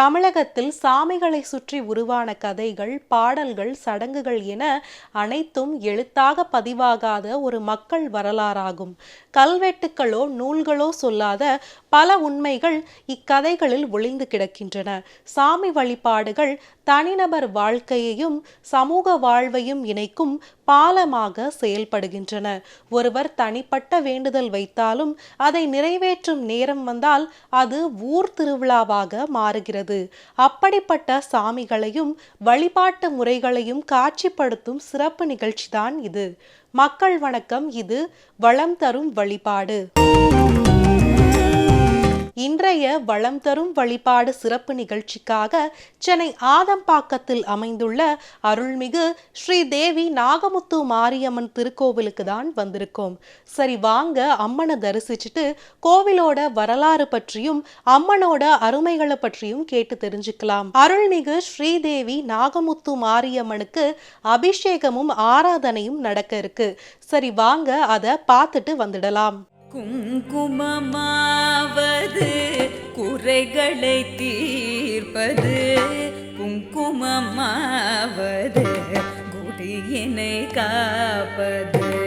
தமிழகத்தில் சாமிகளை சுற்றி உருவான கதைகள் பாடல்கள் சடங்குகள் என அனைத்தும் எழுத்தாக பதிவாகாத ஒரு மக்கள் வரலாறாகும். கல்வெட்டுக்களோ நூல்களோ சொல்லாத பல உண்மைகள் இக்கதைகளில் ஒளிந்து கிடக்கின்றன. சாமி வழிபாடுகள் தனிநபர் வாழ்க்கையையும் சமூக வாழ்வையும் இணைக்கும் பாலமாக செயல்படுகின்றன. ஒருவர் தனிப்பட்ட வேண்டுதல் வைத்தாலும் அதை நிறைவேற்றும் நேரம் வந்தால் அது ஊர் திருவிழாவாக மாறுகிறது. அப்படிப்பட்ட சாமிகளையும் வழிபாட்டு முறைகளையும் காட்சிப்படுத்தும் சிறப்பு நிகழ்ச்சிதான் இது. மக்கள் வணக்கம் இது வளம் தரும் வழிபாடு. இன்றைய வளம் தரும் வழிபாடு சிறப்பு நிகழ்ச்சிக்காக சென்னை ஆதம்பாக்கத்தில் அமைந்துள்ள அருள்மிகு ஸ்ரீ தேவி நாகமுத்து மாரியம்மன் திருக்கோவிலுக்கு தான் வந்திருக்கோம். சரி வாங்க அம்மனை தரிசிச்சுட்டு கோவிலோட வரலாறு பற்றியும் அம்மனோட அருமைகளை பற்றியும் கேட்டு தெரிஞ்சுக்கலாம். அருள்மிகு ஸ்ரீதேவி நாகமுத்து மாரியம்மனுக்கு அபிஷேகமும் ஆராதனையும் நடக்க இருக்கு. சரி வாங்க அதை பார்த்துட்டு வந்துடலாம். குங்குமமாவது குறைகளை தீர்ப்பது. குங்குமமாவது குடியினை காப்பது.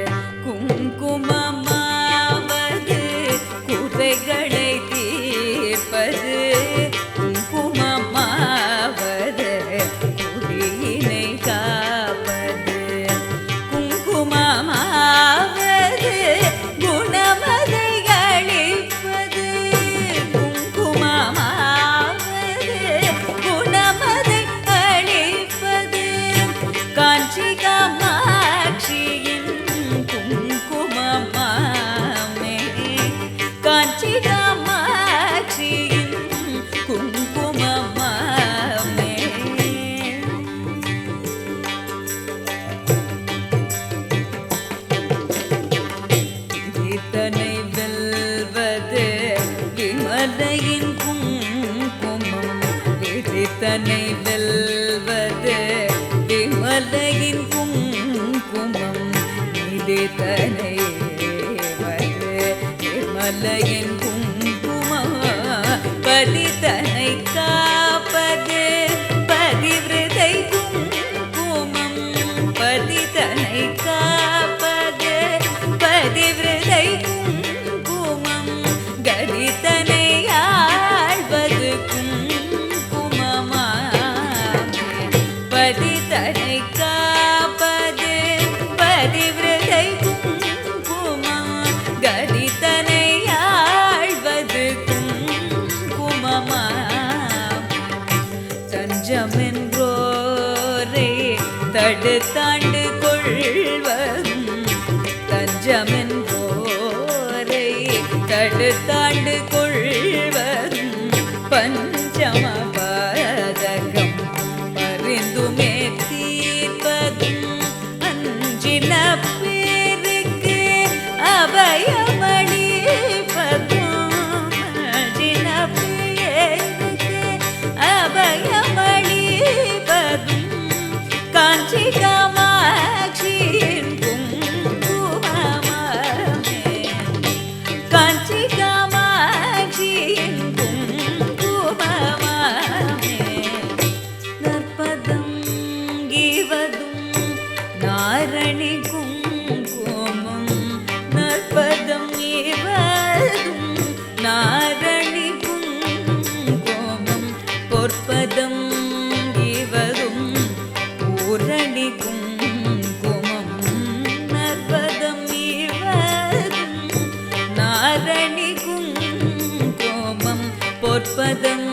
பொற்பதம்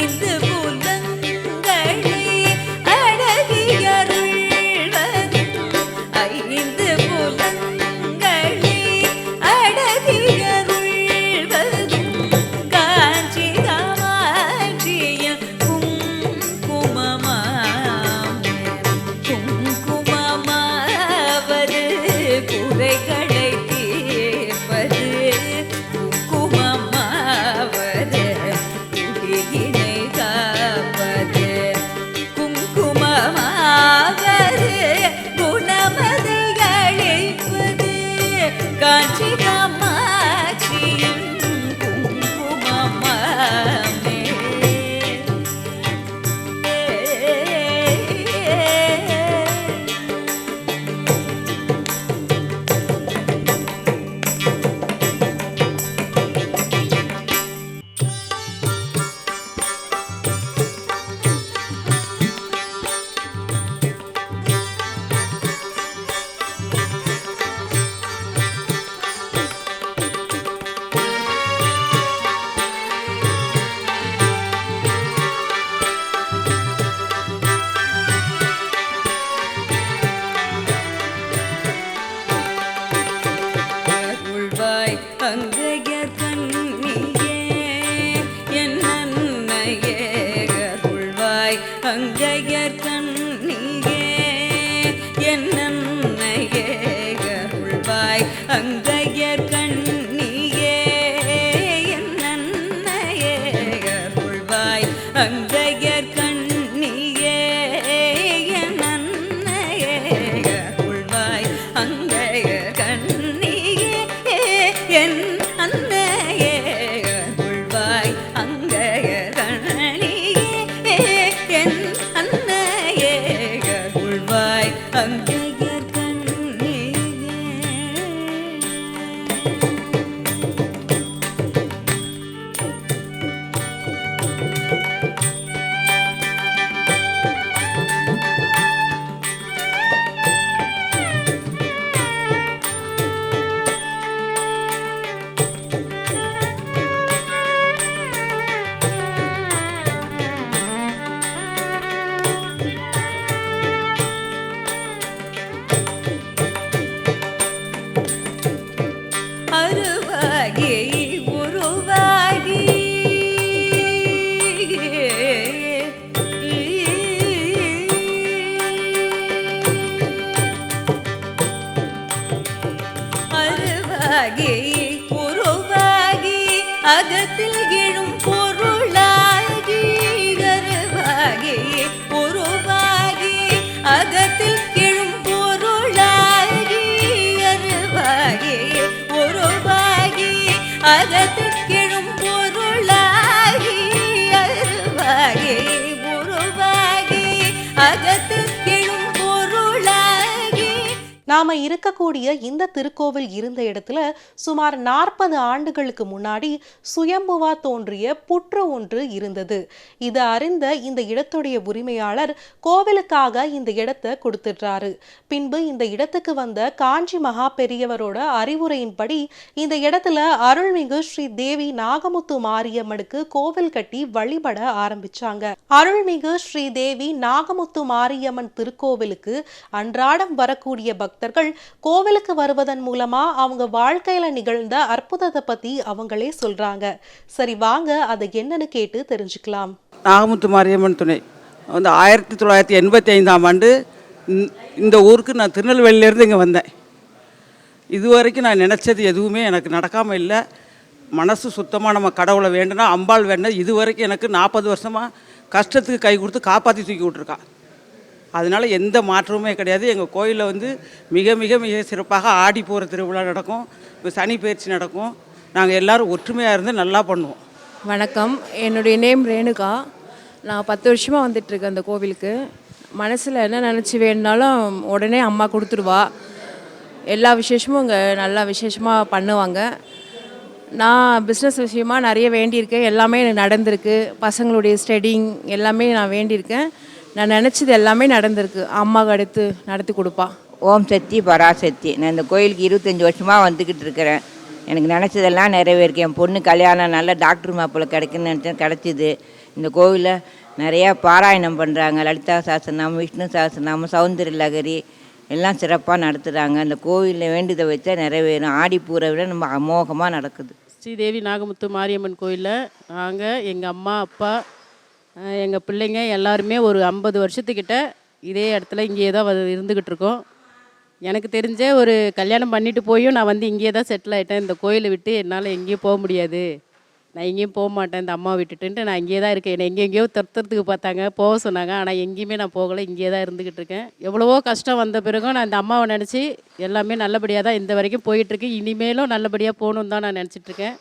need this. அங்கைய நாம இருக்கக்கூடிய இந்த திருக்கோவில் இருந்த இடத்துல சுமார் நாற்பது ஆண்டுகளுக்கு முன்னாடி சுயம்புவா தோன்றிய புற்று ஒன்று இருந்தது. இது அறிந்த இந்த இடத்துடைய உரிமையாளர் கோவிலுக்காக இந்த இடத்தை கொடுத்துடுறாரு. பின்பு இந்த இடத்துக்கு வந்த காஞ்சி மகா பெரியவரோட அறிவுரையின்படி இந்த இடத்துல அருள்மிகு ஸ்ரீ தேவி நாகமுத்து மாரியம்மனுக்கு கோவில் கட்டி வழிபட ஆரம்பிச்சாங்க. அருள்மிகு ஸ்ரீ தேவி நாகமுத்து மாரியம்மன் திருக்கோவிலுக்கு அன்றாடம் வரக்கூடிய பக்தர்கள் கோவிலுக்கு வருவதன் மூலமா அவங்க வாழ்க்கையில நிகழ்ந்த அற்புதத்தை பத்தி அவங்களே சொல்றாங்க. சரி வாங்க அதை என்னன்னு கேட்டு தெரிஞ்சுக்கலாம். நாகமுத்து மாரியம்மன் துணை. வந்து ஆயிரத்தி தொள்ளாயிரத்தி எண்பத்தி ஐந்தாம் ஆண்டு இந்த- இந்த ஊருக்கு நான் திருநெல்வேலியிலேருந்து இங்கே வந்தேன். இதுவரைக்கும் நான் நினச்சது எதுவுமே எனக்கு நடக்காமல் இல்லை. மனசு சுத்தமாக நம்ம கடவுளை வேண்டுனா அம்பாள் வேண்டாம் இது வரைக்கும் எனக்கு நாற்பது வருஷமாக கஷ்டத்துக்கு கை கொடுத்து காப்பாற்றி தூக்கி விட்ருக்கான் அதனால எந்த மாற்றமுமே கிடையாது. எங்கள் கோயிலில் வந்து மிக மிக மிக சிறப்பாக ஆடி போகிற திருவிழா நடக்கும். இப்போ சனி பயிற்சி நடக்கும். நாங்கள் எல்லோரும் ஒற்றுமையாக இருந்து நல்லா பண்ணுவோம். வணக்கம். என்னுடைய நேம் ரேணுகா. நான் பத்து வருஷமாக வந்துட்டுருக்கேன் அந்த கோவிலுக்கு. மனசில் என்ன நினச்சி வேணுனாலும் உடனே அம்மா கொடுத்துருவா. எல்லா விசேஷமும் இங்கே நல்லா விசேஷமாக பண்ணுவாங்க. நான் பிஸ்னஸ் விஷயமா நிறைய வேண்டியிருக்கேன். எல்லாமே எனக்கு நடந்திருக்கு. பசங்களுடைய ஸ்டடிங் எல்லாமே நான் வேண்டியிருக்கேன். நான் நினச்சது எல்லாமே நடந்திருக்கு. அம்மாவுக்கு அடுத்து நடத்தி கொடுப்பா. ஓம் சக்தி பராசக்தி. நான் இந்த கோயிலுக்கு இருபத்தஞ்சி வருஷமாக வந்துக்கிட்டு இருக்கிறேன். எனக்கு நினச்சதெல்லாம் நிறைவேறிக்கு என் பொண்ணு கல்யாணம் நல்ல டாக்டர் மாப்பிள்ளை கிடைக்குன்னு நினச்சேன். கிடச்சிது. இந்த கோவிலில் நிறையா பாராயணம் பண்ணுறாங்க லலிதா சாஸ்திரநாமம் விஷ்ணு சாஸ்திரநாமம் சௌந்தர லகரி எல்லாம் சிறப்பாக நடத்துகிறாங்க அந்த கோவிலில் வேண்டியதை வச்சா நிறைவேறும். ஆடிப்பூரை விட நம்ம அமோகமாக நடக்குது. ஸ்ரீதேவி நாகமுத்து மாரியம்மன் கோயிலில் நாங்கள் எங்கள் அம்மா அப்பா எங்கள் பிள்ளைங்க எல்லாருமே ஒரு ஐம்பது வருஷத்துக்கிட்ட இதே இடத்துல இங்கேயே தான் இருந்துக்கிட்டு இருக்கோம். எனக்கு தெரிஞ்ச ஒரு கல்யாணம் பண்ணிட்டு போயும் நான் வந்து இங்கேயே தான் செட்டில் ஆகிட்டேன் இந்த கோயிலை விட்டு என்னால் எங்கேயும் போக முடியாது. நான் எங்கேயும் போக மாட்டேன். இந்த அம்மா விட்டுட்டுன்ட்டு நான் இங்கேயே தான் இருக்கேன். என்னை எங்கெங்கேயோ துரத்துறதுக்கு பார்த்தாங்க போக சொன்னாங்க. ஆனால் எங்கேயுமே நான் போகலை. இங்கேயே தான் இருந்துக்கிட்டு இருக்கேன். எவ்வளவோ கஷ்டம் வந்த பிறகும் நான் இந்த அம்மாவை நினச்சி எல்லாமே நல்லபடியாக தான் இந்த வரைக்கும் போயிட்டுருக்கு இனிமேலும் நல்லபடியாக போகணுன்னு தான் நான் நினச்சிட்ருக்கேன்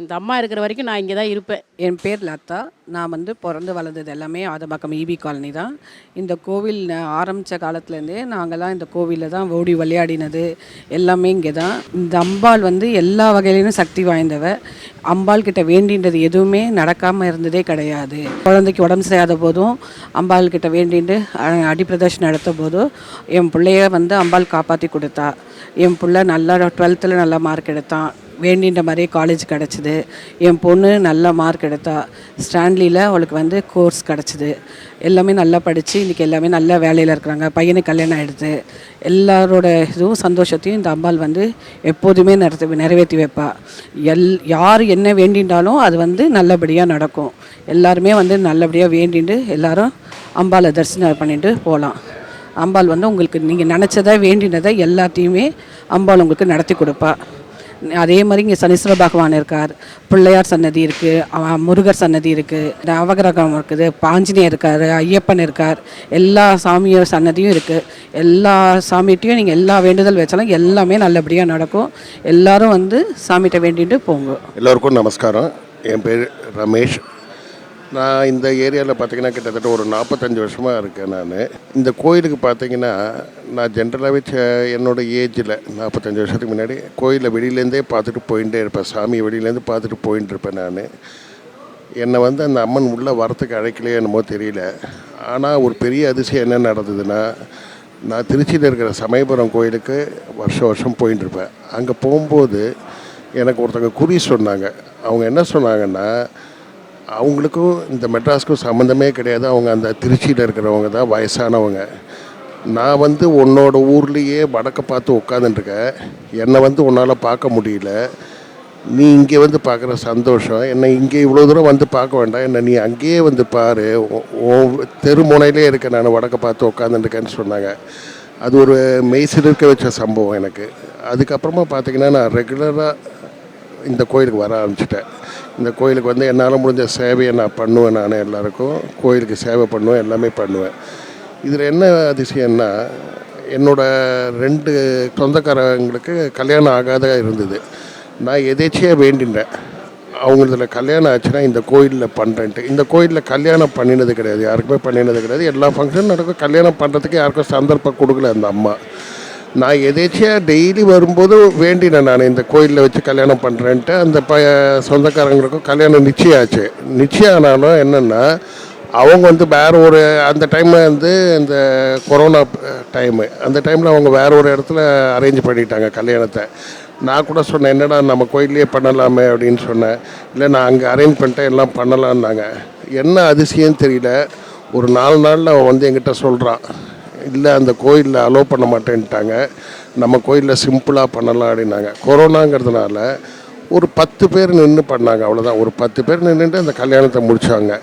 இந்த அம்மா இருக்கிற வரைக்கும் நான் இங்கே தான் இருப்பேன். என் பேர் லதா. நான் வந்து பிறந்து வளர்ந்தது எல்லாமே ஆதம்பாக்கம் ஈபி காலனி தான். இந்த கோவில் ஆரம்பித்த காலத்துலேருந்தே நாங்கள்லாம் இந்த கோவிலில் தான் ஓடி விளையாடினது எல்லாமே இங்கே தான். இந்த அம்பாள் வந்து எல்லா வகையிலையும் சக்தி வாய்ந்தவ. அம்பாள் கிட்ட வேண்டின்றது எதுவுமே நடக்காமல் இருந்ததே கிடையாது. குழந்தைக்கு உடம்பு செய்யாத போதும் அம்பாள் கிட்ட வேண்டிட்டு அடிப்பிரதர்ஷன் அடிப்பிரதர்ஷனம் நடத்த போதும் என் பிள்ளைய வந்து அம்பாள் காப்பாற்றி கொடுத்தா. என் பிள்ளை நல்லா டுவெல்த்தில் நல்லா மார்க் எடுத்தான். வேண்டின்ற மாதிரியே காலேஜ் கிடச்சிது. என் பொண்ணு நல்ல மார்க் எடுத்தா. ஸ்டான்லியில் அவளுக்கு வந்து கோர்ஸ் கிடச்சிது. எல்லாமே நல்லா படித்து இன்றைக்கி எல்லாமே நல்ல வேலையில் இருக்கிறாங்க. பையனுக்கு கல்யாணம் ஆகிடுது எல்லாரோட இதுவும் சந்தோஷத்தையும் இந்த அம்பாள் வந்து எப்போதுமே நடத்தி நிறைவேற்றி வைப்பாள் எல் யார் என்ன வேண்டின்றாலும் அது வந்து நல்லபடியாக நடக்கும். எல்லாருமே வந்து நல்லபடியாக வேண்டிட்டு எல்லாரும் அம்பாளை தரிசனம் பண்ணிட்டு போகலாம் அம்பாள் வந்து உங்களுக்கு நீங்கள் நினச்சதை வேண்டினதை எல்லாத்தையுமே அம்பாள் உங்களுக்கு நடத்தி கொடுப்பா. அதே மாதிரி இங்கே சனீஸ்வர பகவான் இருக்கார். பிள்ளையார் சன்னதி இருக்குது முருகர் சன்னதி இருக்குது நவகிரகம் இருக்குது. பாஞ்சினியர் இருக்கார். ஐயப்பன் இருக்கார். எல்லா சாமியோர் சன்னதியும் இருக்குது எல்லா சாமிகிட்டையும் நீங்கள் எல்லா வேண்டுதல் வச்சாலும் எல்லாமே நல்லபடியாக நடக்கும். எல்லாரும் வந்து சாமிகிட்ட வேண்டிட்டு போங்க. எல்லோருக்கும் நமஸ்காரம். என் பேர் ரமேஷ். நான் இந்த ஏரியாவில் பார்த்தீங்கன்னா கிட்டத்தட்ட ஒரு நாற்பத்தஞ்சு வருஷமாக இருக்கேன் நான். இந்த கோயிலுக்கு பார்த்தீங்கன்னா நான் ஜென்ரலாகவே என்னோட ஏஜில் நாற்பத்தஞ்சு வருஷத்துக்கு முன்னாடி கோயிலில் வெளியிலேருந்தே பார்த்துட்டு போயிட்டே இருப்பேன். சாமியை வெளியிலேருந்து பார்த்துட்டு போயிட்டு இருப்பேன் நான். என்னை வந்து அந்த அம்மன் உள்ளே வரத்துக்கு அழைக்கலையே என்னமோ தெரியல. ஆனால் ஒரு பெரிய அதிசயம் என்ன நடந்ததுன்னா நான் திருச்சியில் இருக்கிற சமயபுரம் கோயிலுக்கு வருஷம் வருஷம் போயின்னு இருப்பேன். அங்கே போகும்போது எனக்கு ஒருத்தங்க குறி சொன்னாங்க. அவங்க என்ன சொன்னாங்கன்னா அவங்களுக்கும் இந்த மெட்ராஸ்க்கும் சம்மந்தமே கிடையாது. அவங்க அந்த திருச்சியில் இருக்கிறவங்க தான் வயசானவங்க. நான் வந்து உன்னோட ஊர்லேயே வடக்க பார்த்து உட்காந்துட்டுருக்கேன் என்னை வந்து உன்னால் பார்க்க முடியல. நீ இங்கே வந்து பார்க்குற சந்தோஷம். என்னை இங்கே இவ்வளோ தூரம் வந்து பார்க்க வேண்டாம். என்னை நீ அங்கேயே வந்து பாரு. தெருமுனையிலே இருக்கேன். நான் வடக்க பார்த்து உட்காந்துருக்கேன்னு சொன்னாங்க. அது ஒரு மெய்சிலிருக்க வச்ச சம்பவம் எனக்கு. அதுக்கப்புறமா பார்த்தீங்கன்னா நான் ரெகுலராக இந்த கோயிலுக்கு வர ஆரம்பிச்சிட்டேன். இந்த கோயிலுக்கு வந்து என்னால் முடிஞ்ச சேவையை நான் பண்ணுவேன் நான் எல்லாருக்கும். கோயிலுக்கு சேவை பண்ணுவேன் எல்லாமே பண்ணுவேன். இதில் என்ன அதிசயம்னா என்னோடய ரெண்டு சொந்தக்காரங்களுக்கு கல்யாணம் ஆகாத இருந்தது. நான் எதேச்சியாக வேண்டினேன். அவங்களதுல கல்யாணம் ஆச்சுன்னா இந்த கோயிலில் பண்ணுறேன்ட்டு இந்த கோயிலில் கல்யாணம் பண்ணினது கிடையாது. யாருக்குமே பண்ணினது கிடையாது. எல்லா ஃபங்க்ஷனும் நடக்கும். கல்யாணம் பண்ணுறதுக்கு யாருக்கும் சந்தர்ப்பம் கொடுக்கல அந்த அம்மா. நான் எதேச்சியாக டெய்லி வரும்போது வேண்டினேன் நான் இந்த கோயிலில் வச்சு கல்யாணம் பண்ணுறேன்ட்டு அந்த ப சொந்தக்காரங்களுக்கும் கல்யாணம் நிச்சயம் ஆச்சு நிச்சயம் ஆனாலும் என்னென்னா அவங்க வந்து வேறு ஒரு அந்த டைமில் வந்து இந்த கொரோனா டைமு அந்த டைமில் அவங்க வேறு ஒரு இடத்துல அரேஞ்ச் பண்ணிட்டாங்க கல்யாணத்தை. நான் கூட சொன்னேன் என்னடா நம்ம கோயிலே பண்ணலாமே அப்படின்னு சொன்னேன். இல்லை நான் அங்கே அரேஞ்ச் பண்ணிட்டேன் எல்லாம் பண்ணலான்னாங்க என்ன அதிசயம் தெரியல. ஒரு நாலு நாளில் அவன் வந்து என்கிட்ட சொல்கிறான் இல்லை அந்த கோயிலில் அலோவ் பண்ண மாட்டேன்ட்டாங்க. நம்ம கோயிலில் சிம்பிளாக பண்ணலாம் அப்படின்னாங்க. கொரோனாங்கிறதுனால ஒரு பத்து பேர் நின்று பண்ணாங்க அவ்வளோதான் ஒரு பத்து பேர் நின்றுட்டு அந்த கல்யாணத்தை முடித்தாங்க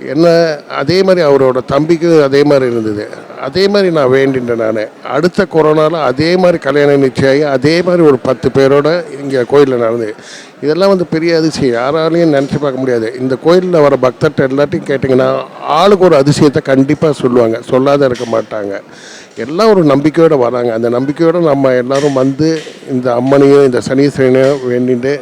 என்ன அதே மாதிரி அவரோட தம்பிக்கும் அதே மாதிரி இருந்தது. அதே மாதிரி நான் வேண்டின்றேன் நான். அடுத்த கொரோனாவில் அதே மாதிரி கல்யாணம் நிச்சயம் அதே மாதிரி ஒரு பத்து பேரோட இங்கே கோயிலில் நடந்தது. இதெல்லாம் வந்து பெரிய அதிசயம். யாராலையும் நினச்சி பார்க்க முடியாது. இந்த கோயிலில் வர பக்தர்கிட்ட எல்லாத்தையும் கேட்டிங்கன்னா ஆளுக்கு ஒரு அதிசயத்தை கண்டிப்பாக சொல்லுவாங்க. சொல்லாத இருக்க மாட்டாங்க. எல்லாம் ஒரு நம்பிக்கையோடு வராங்க. அந்த நம்பிக்கையோடு நம்ம எல்லாரும் வந்து இந்த அம்மனையும் இந்த சனீஸ்வரனையும் வேண்டிட்டு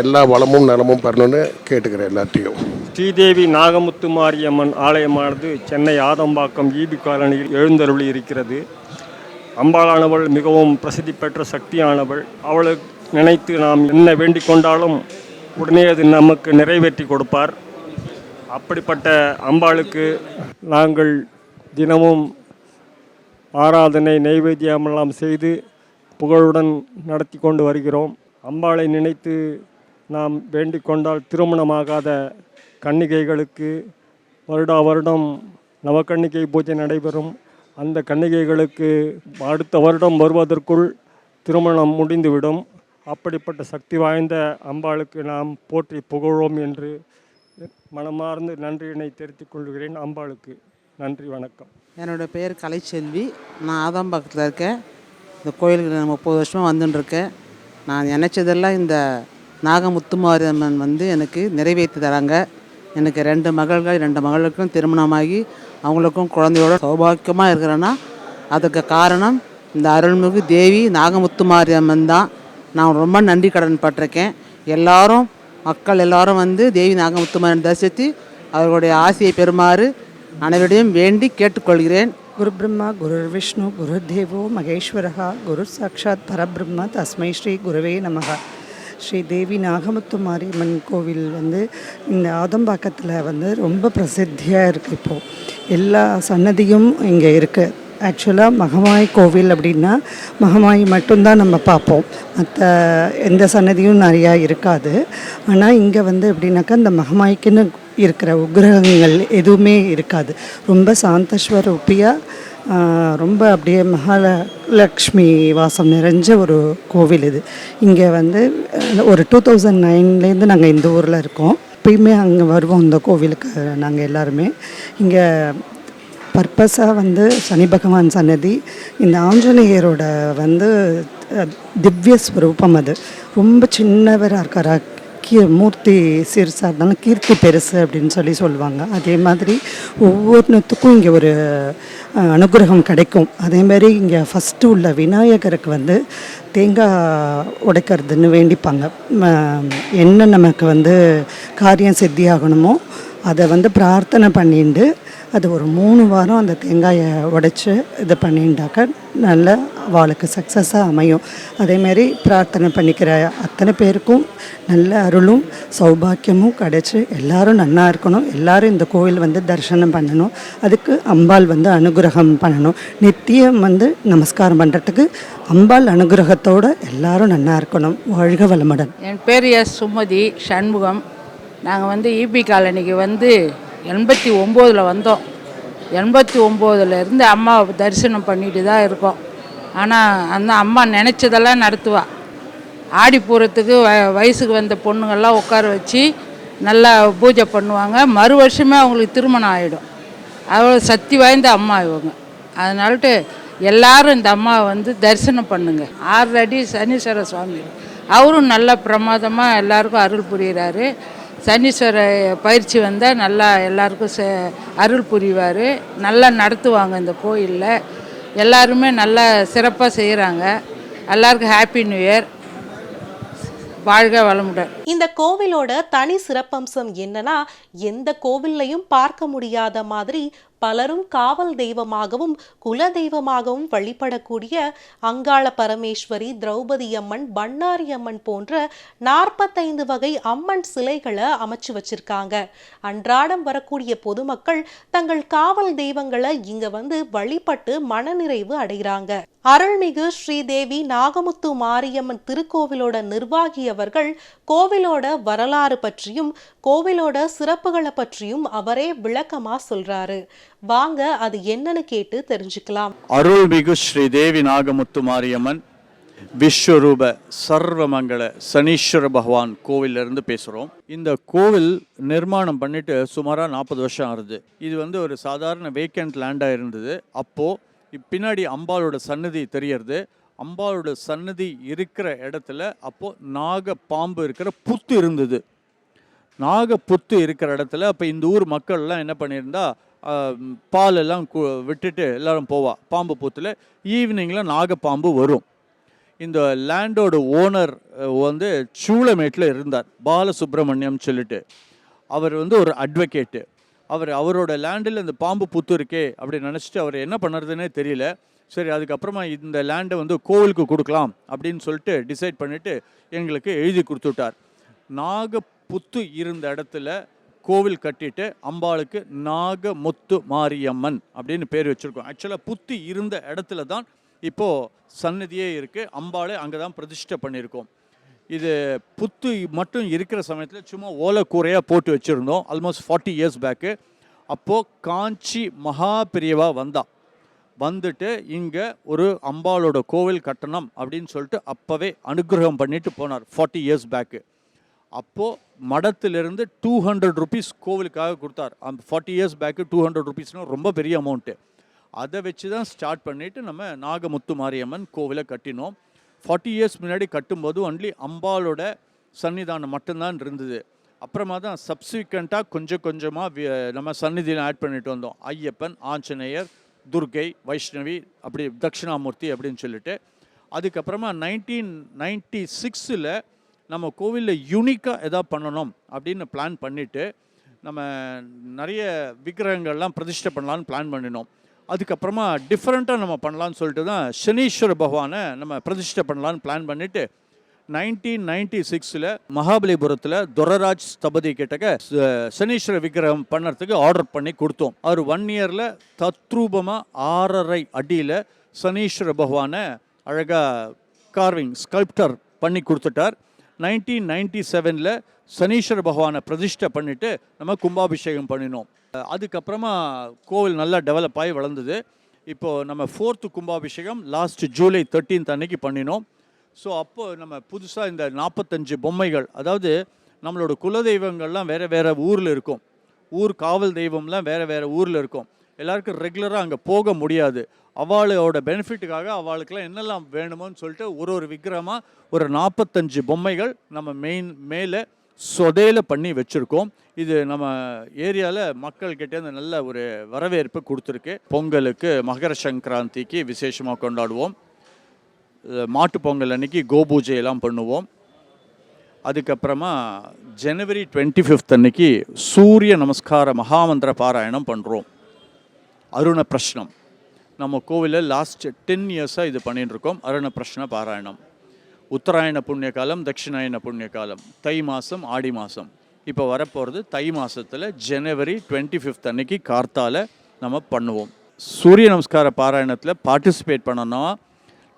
எல்லா வளமும் நலமும் பெறணும்னு கேட்டுக்கிறேன் எல்லாத்தையும். ஸ்ரீதேவி நாகமுத்து மாரியம்மன் ஆலயமானது சென்னை ஆதம்பாக்கம் ஈபி காலனியில் எழுந்தருளி இருக்கிறது. அம்பாளானவள் மிகவும் பிரசித்தி பெற்ற சக்தியானவள். அவளை நினைத்து நாம் என்ன வேண்டிக் கொண்டாலும் உடனே அது நமக்கு நிறைவேற்றி கொடுப்பார். அப்படிப்பட்ட அம்பாளுக்கு நாங்கள் தினமும் ஆராதனை நைவேத்தியமெல்லாம் செய்து புகழுடன் நடத்தி கொண்டு வருகிறோம். அம்பாளை நினைத்து நாம் வேண்டிக் கொண்டால் திருமணமாகாத கன்னிகைகளுக்கு வருடா வருடம் நவக்கன்னிகை பூஜை நடைபெறும். அந்த கன்னிகைகளுக்கு அடுத்த வருடம் வருவதற்குள் திருமணம் முடிந்துவிடும். அப்படிப்பட்ட சக்தி வாய்ந்த அம்பாளுக்கு நாம் போற்றி புகழோம் என்று மனமார்ந்து நன்றியினை தெரிவித்துக் கொள்கிறேன் அம்பாளுக்கு. நன்றி வணக்கம். என்னோடய பேர் கலைச்செல்வி. நான் ஆதம்பாக்கத்தில் இருக்கேன். இந்த கோயிலுக்கு நான் முப்பது வருஷமாக வந்துட்டுருக்கேன் நான் நினச்சதெல்லாம் இந்த நாகமுத்துமாரியம்மன் வந்து எனக்கு நிறைவேற்றி தராங்க. எனக்கு ரெண்டு மகள்கள் ரெண்டு மகளுக்கும் திருமணமாகி அவங்களுக்கும் குழந்தையோட சௌபாக்கியமாக இருக்கிறேன்னா அதுக்கு காரணம் இந்த அருள்மிகு தேவி நாகமுத்துமாரியம்மன் தான். நான் ரொம்ப நன்றி கடன் பட்டிருக்கேன். எல்லாரும் மக்கள் எல்லாரும் வந்து தேவி நாகமுத்துமாரியன் தரிசித்து அவர்களுடைய ஆசையை பெறுமாறு அனைவரிடையும் வேண்டி கேட்டுக்கொள்கிறேன். குரு பிரம்மா குரு விஷ்ணு குருதேவோ மகேஸ்வரகா குரு சாட்சாத் பரபிரம்ம தஸ்மை ஸ்ரீ குருவே நமகா ஸ்ரீ தேவி நாகமுத்து மாரியம்மன் கோவில் வந்து இந்த ஆதம்பாக்கத்தில் வந்து ரொம்ப பிரசித்தியாக இருக்குது இப்போது எல்லா சன்னதியும் இங்கே இருக்குது ஆக்சுவலாக மகமாய் கோவில் அப்படின்னா மகமாய் மட்டும்தான் நம்ம பார்ப்போம். மற்ற எந்த சன்னதியும் நிறையா இருக்காது. ஆனால் இங்கே வந்து எப்படின்னாக்கா இந்த மகமாய்க்குன்னு இருக்கிற உக்கிரகங்கள் எதுவுமே இருக்காது. ரொம்ப சாந்தஸ்வரூப்பியாக ரொம்ப அப்படியே மகாலட்சுமி வாசம் நிறைஞ்ச ஒரு கோவில் இது. இங்கே வந்து ஒரு டூ தௌசண்ட் நைன்லேருந்து நாங்கள் இந்த ஊரில் இருக்கோம். எப்பயுமே அங்கே வருவோம் இந்த கோவிலுக்கு நாங்கள் எல்லாருமே. இங்கே பர்பஸாக வந்து சனி பகவான் சன்னதி இந்த ஆஞ்சநேயரோட வந்து திவ்ய ஸ்வரூபம் அது. ரொம்ப சின்னவராக இருக்காரா. கீ மூர்த்தி சிறுசாக இருந்தாலும் கீர்த்தி பெருசு அப்படின்னு சொல்லி சொல்லுவாங்க. அதே மாதிரி ஒவ்வொன்றுத்துக்கும் இங்கே ஒரு அனுகிரகம் கிடைக்கும். அதே மாதிரி இங்கே ஃபஸ்ட்டு உள்ள விநாயகருக்கு வந்து தேங்காய் உடைக்கிறதுன்னு வேண்டிப்பாங்க. ம, என்ன நமக்கு வந்து காரியம் சித்தியாகணுமோ அதை வந்து பிரார்த்தனை பண்ணிட்டு அது ஒரு மூணு வாரம் அந்த தேங்காயை உடைச்சி இது பண்ணிண்டாக்க நல்ல அவளுக்கு சக்ஸஸாக அமையும். அதேமாரி பிரார்த்தனை பண்ணிக்கிற அத்தனை பேருக்கும் நல்ல அருளும் சௌபாக்கியமும் கிடச்சி எல்லாரும் நல்லா இருக்கணும். எல்லாரும் இந்த கோவில் வந்து தரிசனம் பண்ணணும். அதுக்கு அம்பாள் வந்து அனுகிரகம் பண்ணணும். நித்தியம் வந்து நமஸ்காரம் பண்ணுறதுக்கு அம்பாள் அனுகிரகத்தோட எல்லாரும் நல்லா இருக்கணும். வாழ்க வளமுடன். என் பேர் எஸ் சுமதி சண்முகம். நாங்கள் வந்து இபி காலனிக்கு வந்து எண்பத்தி ஒம்போதில் வந்தோம். எண்பத்தி ஒம்போதுலேருந்து அம்மாவை தரிசனம் பண்ணிட்டு தான் இருக்கோம். ஆனால் அந்த அம்மா நினச்சதெல்லாம் நடத்துவா. ஆடி பூரத்துக்கு வ வயசுக்கு வந்த பொண்ணுங்கள்லாம் உட்கார வச்சு நல்லா பூஜை பண்ணுவாங்க. மறு வருஷமே அவங்களுக்கு திருமணம் ஆகிடும் அவ்வளோ சக்தி வாய்ந்த அம்மா இவங்க. அதனாலட்டு எல்லாரும் இந்த அம்மாவை வந்து தரிசனம் பண்ணுங்க. ஆறு அடி சனீஸ்வர சுவாமி. அவரும் நல்ல பிரமாதமாக எல்லாருக்கும் அருள் புரிகிறாரு சனீஸ்வர பயிற்சி வந்தால் நல்லா எல்லாருக்கும் ச அருள் புரிவார். நல்லா நடத்துவாங்க இந்த கோயிலில். எல்லாருமே நல்லா சிறப்பாக செய்கிறாங்க எல்லாருக்கும் ஹாப்பி நியூ இயர் வாழ்க வளமுடன். இந்த கோவிலோட தனி சிறப்பம்சம் என்னன்னா எந்த கோவில்லையும் பார்க்க முடியாத மாதிரி பலரும் காவல் தெய்வமாகவும் குல தெய்வமாகவும் வழிபடக்கூடிய அங்காள பரமேஸ்வரி திரௌபதி அம்மன் பண்ணாரி அம்மன் போன்ற நாற்பத்தைந்து வகை அம்மன் சிலைகளை அமைச்சு வச்சிருக்காங்க. அன்றாடம் வரக்கூடிய பொதுமக்கள் தங்கள் காவல் தெய்வங்களை இங்க வந்து வழிபட்டு மனநிறைவு அடைகிறாங்க. அருள்மிகு ஸ்ரீதேவி நாகமுத்து மாரியம்மன் திருக்கோவிலோட நிர்வாகி அவர்கள் கோவிலோட வரலாறு பற்றியும் கோவிலோட சிறப்புகளை பற்றியும் அவரே விளக்கமா சொல்றாரு. வாங்க அது என்னன்னு கேட்டு தெரிஞ்சுக்கலாம். அருள்மிகு ஸ்ரீ தேவி நாகமுத்து மாரியம்மன் விஸ்வரூப சர்வமங்கள சனீஸ்வர பகவான் கோவில்ல இருந்து பேசுகிறோம் இந்த கோவில் நிர்மாணம் பண்ணிட்டு சுமாராக நாற்பது வருஷம் ஆகுது. இது வந்து ஒரு சாதாரண வேக்கண்ட் லேண்டாக இருந்தது. அப்போது பின்னாடி அம்பாளோட சன்னதி தெரியறது. அம்பாளோட சன்னதி இருக்கிற இடத்துல அப்போது நாக பாம்பு இருக்கிற புத்து இருந்தது. நாகப்புத்து இருக்கிற இடத்துல அப்போ இந்த ஊர் மக்கள்லாம் என்ன பண்ணியிருந்தா பாலெல்லாம் பால் எல்லாம் விட்டுட்டு எல்லாரும் போவா. பாம்பு புத்தில் ஈவினிங்கில் நாகப்பாம்பு வரும். இந்த லேண்டோட ஓனர் வந்து சூளமேட்டில் இருந்தார். பாலசுப்ரமணியம் சொல்லிட்டு. அவர் வந்து ஒரு அட்வொகேட்டு. அவர் அவரோட லேண்டில் இந்த பாம்பு புத்து இருக்கே அப்படி நினச்சிட்டு அவர் என்ன பண்ணுறதுனே தெரியல. சரி அதுக்கப்புறமா இந்த லேண்டை வந்து கோவிலுக்கு கொடுக்கலாம் அப்படின்னு சொல்லிட்டு டிசைட் பண்ணிவிட்டு எங்களுக்கு எழுதி கொடுத்துட்டார் புத்து இருந்த இடத்துல கோவில் கட்டிட்டு அம்பாளுக்கு நாகமுத்து மாரியம்மன் அப்படின்னு பேர் வச்சுருக்கோம். ஆக்சுவலாக புத்து இருந்த இடத்துல தான் இப்போது சன்னதியே இருக்குது அம்பாளை அங்கே தான் பிரதிஷ்டை பண்ணியிருக்கோம். இது புத்து மட்டும் இருக்கிற சமயத்தில் சும்மா ஓலைக்கூரையாக போட்டு வச்சுருந்தோம். ஆல்மோஸ்ட் ஃபார்ட்டி இயர்ஸ் பேக்கு அப்போது காஞ்சி மகா பெரியவா வந்தா. வந்துட்டு இங்கே ஒரு அம்பாளோட கோவில் கட்டணம் அப்படின்னு சொல்லிட்டு அப்போவே அனுகிரகம் பண்ணிட்டு போனார். ஃபார்ட்டி இயர்ஸ் பேக்கு அப்போது மடத்திலிருந்து டூ ஹண்ட்ரட் ருபீஸ் கோவிலுக்காக கொடுத்தார். அந்த forty years back two hundred ருபீஸ்னால் ரொம்ப பெரிய அமௌண்ட்டு அதை வச்சு தான் ஸ்டார்ட் பண்ணிவிட்டு நம்ம நாகமுத்து மாரியம்மன் கோவிலை கட்டினோம். ஃபார்ட்டி இயர்ஸ் முன்னாடி கட்டும்போது ஒன்லி அம்பாளோட சன்னிதானம் மட்டும்தான் இருந்தது. அப்புறமா தான் சப்சிக்வெண்ட்டாக கொஞ்சம் கொஞ்சமாக நம்ம சன்னிதியில் ஆட் பண்ணிட்டு வந்தோம். ஐயப்பன் ஆஞ்சநேயர் துர்கை வைஷ்ணவி அப்படி தட்சிணாமூர்த்தி அப்படின்னு சொல்லிட்டு. அதுக்கப்புறமா நைன்டீன் நைன்டி சிக்ஸில் நம்ம கோவிலில் யூனிக்காக எதாவது பண்ணணும் அப்படின்னு பிளான் பண்ணிவிட்டு நம்ம நிறைய விக்கிரகங்கள்லாம் பிரதிஷ்டை பண்ணலான்னு பிளான் பண்ணினோம். அதுக்கப்புறமா டிஃப்ரெண்ட்டாக நம்ம பண்ணலான்னு சொல்லிட்டு தான் சனீஸ்வர பகவானை நம்ம பிரதிஷ்டை பண்ணலான்னு பிளான் பண்ணிவிட்டு நைன்டீன் நைன்டி சிக்ஸில் மகாபலிபுரத்தில் துரராஜ் ஸ்தபதி கிட்டக்க சனீஸ்வர விக்கிரகம் பண்ணுறதுக்கு ஆர்டர் பண்ணி கொடுத்தோம். அவர் ஒன் இயரில் தத்ரூபமாக ஆறரை அடியில் சனீஸ்வர பகவானை அழகாக கார்விங் ஸ்கல்ப்டர் பண்ணி கொடுத்துட்டார். நைன்டீன் நைன்டி செவனில் சனீஸ்வர பகவானை பிரதிஷ்டை பண்ணிவிட்டு நம்ம கும்பாபிஷேகம் பண்ணினோம். அதுக்கப்புறமா கோவில் நல்லா டெவலப் ஆகி வளர்ந்தது. இப்போது நம்ம ஃபோர்த்து கும்பாபிஷேகம் லாஸ்ட் ஜூலை தேர்ட்டீன்த் அன்னைக்கு பண்ணினோம். ஸோ அப்போது நம்ம புதுசாக இந்த நாற்பத்தஞ்சு பொம்மைகள் அதாவது நம்மளோட குலதெய்வங்கள்லாம் வேறு வேறு ஊரில் இருக்கும். ஊர் காவல் தெய்வம்லாம் வேறு வேறு ஊரில் இருக்கும். எல்லாருக்கும் ரெகுலராக அங்கே போக முடியாது. அவளோட பெனிஃபிட்டுக்காக அவளுக்கெல்லாம் என்னெல்லாம் வேணுமோன்னு சொல்லிட்டு ஒரு ஒரு விக்கிரமாக ஒரு நாற்பத்தஞ்சு பொம்மைகள் நம்ம மெயின் மேலே சொதையில் பண்ணி வச்சுருக்கோம். இது நம்ம ஏரியாவில் மக்கள்கிட்டேருந்து நல்ல ஒரு வரவேற்பு கொடுத்துருக்கு. பொங்கலுக்கு மகர சங்கராந்திக்கு விசேஷமாக கொண்டாடுவோம். மாட்டு பொங்கல் அன்னைக்கு கோபூஜையெல்லாம் பண்ணுவோம். அதுக்கப்புறமா ஜனவரி டுவெண்ட்டி ஃபிஃப்த் அன்னைக்கு சூரிய நமஸ்கார மகாமந்திர பாராயணம் பண்ணுறோம் அருண பிரஷ்னம் நம்ம கோவிலில் லாஸ்ட் டென் இயர்ஸாக இது பண்ணிட்டுருக்கோம். அருண பிரஷ்ன பாராயணம். உத்தராயண புண்ணிய காலம் தட்சிணாயன புண்ணிய காலம் தை மாதம் ஆடி மாதம் இப்போ வரப்போகிறது தை மாதத்தில் ஜனவரி டுவெண்ட்டி ஃபிஃப்த் அன்னைக்கு கார்த்தால நம்ம பண்ணுவோம். சூரிய நமஸ்கார பாராயணத்தில் பார்ட்டிசிபேட் பண்ணணும்னா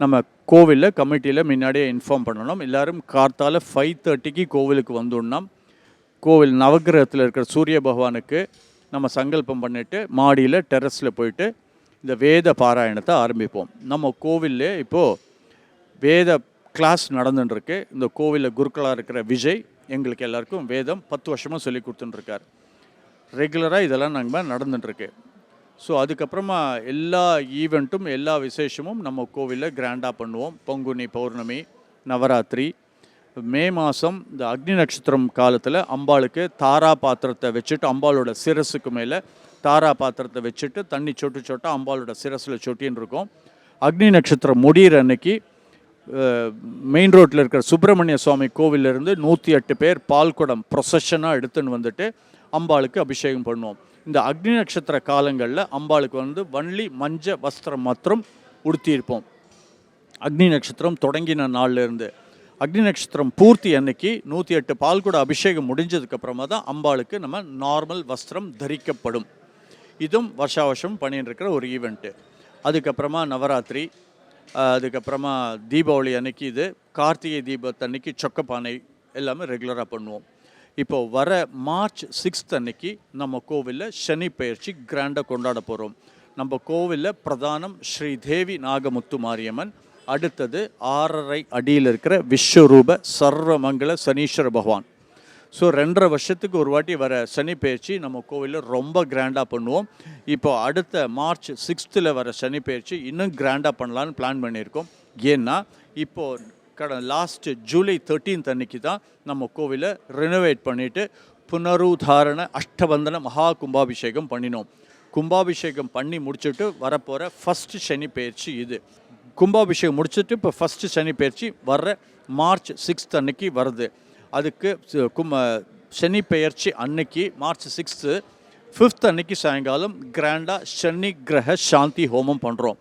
நம்ம கோவிலில் கமிட்டியில் முன்னாடியே இன்ஃபார்ம் பண்ணணும். எல்லாரும் கார்த்தால ஃபைவ் தேர்ட்டிக்கு கோவிலுக்கு வந்துடணும். கோவில் நவக்கிரகத்தில் இருக்கிற சூரிய பகவானுக்கு நம்ம சங்கல்பம் பண்ணிட்டு மாடியில் டெரஸில் போயிட்டு இந்த வேத பாராயணத்தை ஆரம்பிப்போம். நம்ம கோவில்ல இப்போது வேத கிளாஸ் நடந்துட்டுருக்கு. இந்த கோவிலில் குருக்களாக இருக்கிற விஜய் எங்களுக்கு எல்லாருக்கும் வேதம் பத்து வருஷமாக சொல்லி கொடுத்துட்டுருக்கார். ரெகுலராக இதெல்லாம் நாங்கள் நடந்துட்டுருக்கு. ஸோ அதுக்கப்புறமா எல்லா ஈவெண்ட்டும் எல்லா விசேஷமும் நம்ம கோவிலில் கிராண்டாக பண்ணுவோம். பொங்குனி பௌர்ணமி நவராத்திரி மே மாதம் இந்த அக்னி நட்சத்திரம் காலத்தில் அம்பாளுக்கு தாரா பாத்திரத்தை வச்சுட்டு அம்பாளோட சிரசுக்கு மேலே தாரா பாத்திரத்தை வச்சுட்டு தண்ணி சொட்டு சொட்டா அம்பாளோட சிரசில் சொட்டின்னு இருக்கும். அக்னி நட்சத்திரம் முடிகிற அன்னைக்கு மெயின் ரோட்டில் இருக்கிற சுப்பிரமணிய சுவாமி கோவிலிருந்து நூற்றி எட்டு பேர் பால்குடம் ப்ரொசஷனாக எடுத்துன்னு வந்துட்டு அம்பாளுக்கு அபிஷேகம் பண்ணுவோம். இந்த அக்னி நட்சத்திர காலங்களில் அம்பாளுக்கு வந்து வள்ளி மஞ்ச வஸ்திரம் மாத்திரம் உடுத்தியிருப்போம். அக்னி நட்சத்திரம் தொடங்கின நாள்லேருந்து இருந்து. அக்னி நட்சத்திரம் பூர்த்தி அன்னைக்கு நூற்றி எட்டு பால்குட அபிஷேகம் முடிஞ்சதுக்கப்புறமா தான் அம்பாளுக்கு நம்ம நார்மல் வஸ்திரம் தரிக்கப்படும். இதுவும் வருஷா வருஷம் பண்ணிட்டு இருக்கிற ஒரு ஈவெண்ட்டு அதுக்கப்புறமா நவராத்திரி அதுக்கப்புறமா தீபாவளி அன்னைக்கு இது கார்த்திகை தீபத்தன்னைக்கு சொக்கப்பானை எல்லாமே ரெகுலராக பண்ணுவோம். இப்போ வர மார்ச் சிக்ஸ்த் அன்னைக்கு நம்ம கோவிலில் சனி பயிற்சி கிராண்டாக கொண்டாட போகிறோம் நம்ம கோவிலில் பிரதானம் ஸ்ரீ தேவி நாகமுத்து மாரியம்மன் அடுத்தது ஆறரை அடியில் இருக்கிற விஸ்வரூப சர்வமங்கல சனீஸ்வர பகவான். ஸோ ரெண்டரை வருஷத்துக்கு ஒரு வாட்டி வர சனி பயிற்சி நம்ம கோவிலில் ரொம்ப கிராண்டாக பண்ணுவோம். இப்போ அடுத்த மார்ச் சிக்ஸ்த்தில் வர சனி பயிற்சி இன்னும் கிராண்டாக பண்ணலான்னு பிளான் பண்ணியிருக்கோம். ஏன்னா இப்போது கட லாஸ்ட் ஜூலை தேர்ட்டீன்த் அன்னைக்கு தான் நம்ம கோவிலை ரெனோவேட் பண்ணிவிட்டு புனருத்தாரண அஷ்டபந்தன மகா கும்பாபிஷேகம் பண்ணினோம். கும்பாபிஷேகம் பண்ணி முடிச்சுட்டு வரப்போகிற ஃபஸ்ட்டு சனி பயிற்சி இது. கும்பாபிஷேகம் முடிச்சுட்டு இப்போ ஃபஸ்ட்டு சனி பயிற்சி வர்ற மார்ச் சிக்ஸ்த் அன்னைக்கு வருது. அதுக்கு கும்ப சனி பெயர்ச்சி அன்னைக்கு மார்ச் சிக்ஸ்த்து ஃபிஃப்த் அன்னைக்கு சாயங்காலம் கிராண்டாக சனி கிரக சாந்தி ஹோமம் பண்ணுறோம்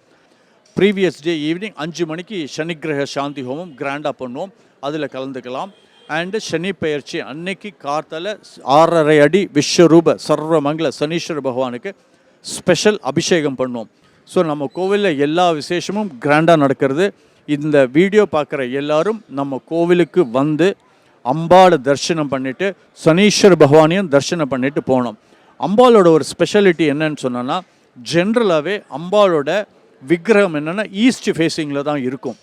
ப்ரீவியஸ் டே ஈவினிங் அஞ்சு மணிக்கு சனி கிரக சாந்தி ஹோமம் கிராண்டாக பண்ணுவோம். அதில் கலந்துக்கலாம். அண்டு சனி பெயர்ச்சி அன்னைக்கு கார்த்தால ஆறரை அடி விஸ்வரூப சர்வமங்கல சனீஸ்வர பகவானுக்கு ஸ்பெஷல் அபிஷேகம் பண்ணுவோம். ஸோ நம்ம கோவிலில் எல்லா விசேஷமும் கிராண்டாக நடக்கிறது. இந்த வீடியோ பார்க்குற எல்லாரும் நம்ம கோவிலுக்கு வந்து அம்பாளை தரிசனம் பண்ணிவிட்டு சனீஸ்வர பகவானையும் தரிசனம் பண்ணிவிட்டு போனோம் அம்பாளோட ஒரு ஸ்பெஷாலிட்டி என்னன்னு சொன்னோன்னா ஜென்ரலாகவே அம்பாளோட விக்கிரகம் என்னென்னா ஈஸ்ட் ஃபேஸிங்கில் தான் இருக்கும்.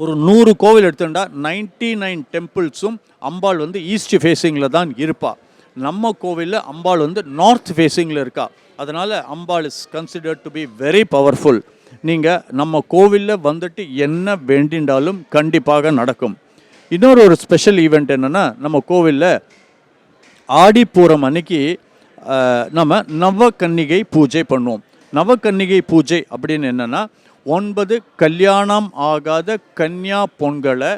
ஒரு நூறு கோவில் எடுத்துட்டா நைன்டி நைன் டெம்பிள்ஸும் அம்பாள் வந்து ஈஸ்ட் ஃபேஸிங்கில் தான் இருப்பாள் நம்ம கோவிலில் அம்பாள் வந்து நார்த் ஃபேஸிங்கில் இருக்கா. அதனால் Ambal is considered to be very powerful நீங்கள் நம்ம கோவிலில் வந்துட்டு என்ன வேண்டின்றாலும் கண்டிப்பாக நடக்கும். இன்னொரு ஒரு ஸ்பெஷல் ஈவெண்ட் என்னென்னா நம்ம கோவிலில் ஆடிப்பூரம் அன்னைக்கு நம்ம நவக்கன்னிகை பூஜை பண்ணுவோம். நவக்கன்னிகை பூஜை அப்படின்னு என்னென்னா ஒன்பது கல்யாணம் ஆகாத கன்யா பொண்களை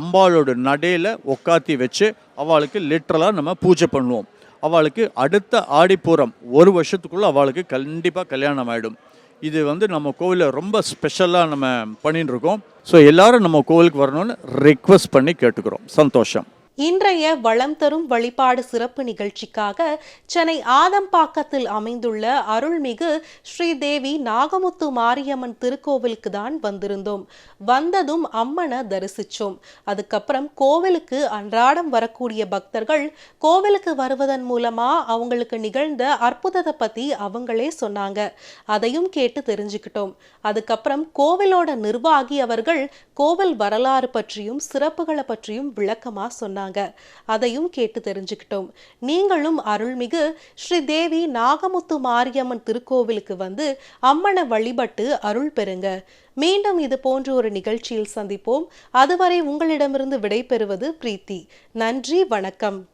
அம்பாளோட நடையில் உக்காத்தி வச்சு அவளுக்கு லிட்ரலாக நம்ம பூஜை பண்ணுவோம். அவளுக்கு அடுத்த ஆடிப்பூரம் ஒரு வருஷத்துக்குள்ளே அவளுக்கு கண்டிப்பாக கல்யாணம் ஆகிடும் இது வந்து நம்ம கோவிலில் ரொம்ப ஸ்பெஷலாக நம்ம பண்ணிட்டுருக்கோம் ஸோ எல்லாரும் நம்ம கோவிலுக்கு வரணும்னு ரிக்வஸ்ட் பண்ணி கேட்டுக்கிறோம். சந்தோஷம். இன்றைய வளம் தரும் வழிபாடு சிறப்பு நிகழ்ச்சிக்காக சென்னை ஆதம்பாக்கத்தில் அமைந்துள்ள அருள்மிகு ஸ்ரீதேவி நாகமுத்து மாரியம்மன் திருக்கோவிலுக்கு தான் வந்திருந்தோம். வந்ததும் அம்மனை தரிசிச்சோம். அதுக்கப்புறம் கோவிலுக்கு அன்றாடம் வரக்கூடிய பக்தர்கள் கோவிலுக்கு வருவதன் மூலமா அவங்களுக்கு நிகழ்ந்த அற்புதத்தை பத்தி அவங்களே சொன்னாங்க. அதையும் கேட்டு தெரிஞ்சுக்கிட்டோம். அதுக்கப்புறம் கோவிலோட நிர்வாகி அவர்கள் கோவில் வரலாறு பற்றியும் சிறப்புகளை பற்றியும் விளக்கமா சொன்னாங்க. அதையும் கேட்டு தெரிஞ்சுக்கிட்டோம். நீங்களும் அருள்மிகு ஸ்ரீ தேவி நாகமுத்து மாரியம்மன் திருக்கோவிலுக்கு வந்து அம்மனை வழிபட்டு அருள் பெறுங்க. மீண்டும் இது போன்ற ஒரு நிகழ்ச்சியில் சந்திப்போம். அதுவரை உங்களிடமிருந்து விடைபெறுவது பிரீத்தி. நன்றி வணக்கம்.